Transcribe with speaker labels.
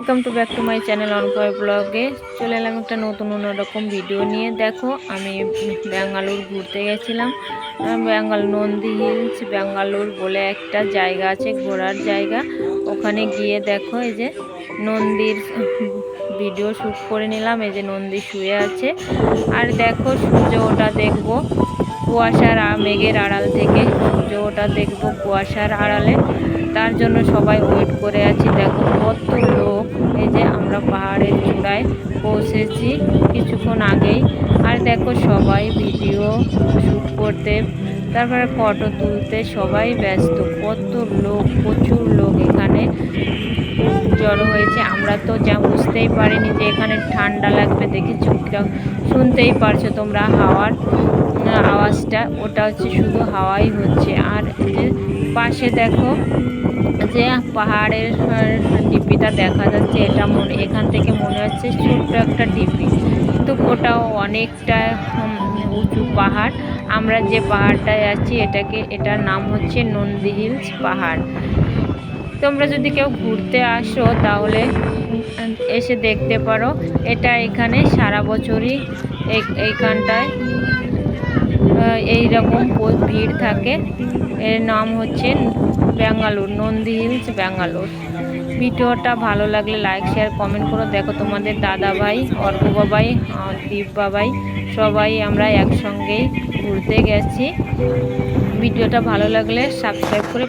Speaker 1: Welcome to back to my channel অনপয় ব্লগে চলে এলাম একটা নতুন অন্যরকম ভিডিও নিয়ে। দেখো, আমি ব্যাঙ্গালোর ঘুরতে গেছিলাম। ব্যাঙ্গাল নন্দী হিলস ব্যাঙ্গালোর বলে একটা জায়গা আছে, ঘোরার জায়গা। ওখানে গিয়ে দেখো, এই যে নন্দীর ভিডিও শ্যুট করে নিলাম। এই যে নন্দী শুয়ে আছে। আর দেখো, সূর্য ওটা দেখব কুয়াশার মেঘের আড়াল থেকে। সূর্য ওটা দেখব কুয়াশার আড়ালে। তার জন্য সবাই ওয়েট করে আছি দেখো কত লোক এই যে আমরা পাহাড়ের চূড়ায় পৌঁছেছি কিছুক্ষণ আগেই। আর দেখো সবাই ভিডিও শ্যুট করতে, তারপরে ফটো তুলতে সবাই ব্যস্ত। কত লোক, প্রচুর লোক এখানে জড়ো হয়েছে। আমরা তো যা বুঝতেই পারিনি যে এখানে ঠান্ডা লাগবে দেখে চুপচাপ শুনতেই পারছ তোমরা হাওয়ার, আওয়াজটা। ওটা হচ্ছে শুধু হাওয়াই হচ্ছে। আর পাশে দেখো যে পাহাড়ের ডিপিটা দেখা যাচ্ছে, এটা মনে, এখান থেকে মনে হচ্ছে ছোট্ট একটা ডিপি কিন্তু ওটাও অনেকটা উঁচু পাহাড়। আমরা যে পাহাড়টায় আছি, এটাকে, এটার নাম হচ্ছে নন্দী হিলস পাহাড়। তোমরা যদি কেউ ঘুরতে আসো, তাহলে এসে দেখতে পারো। এটা এখানে সারা বছরই এই- এইখানটায় এই রকম ভিড় থাকে। এর নাম হচ্ছে ব্যাঙ্গালোর, নন্দী হিলস, ব্যাঙ্গালোর। ভিডিওটা ভালো লাগলে লাইক শেয়ার কমেন্ট করো। দেখো তোমাদের দাদা ভাই অর্ক বাবাই দীপ বাবাই সবাই আমরা একসঙ্গেই ঘুরতে গেছি। ভিডিওটা ভালো লাগলে সাবস্ক্রাইব করে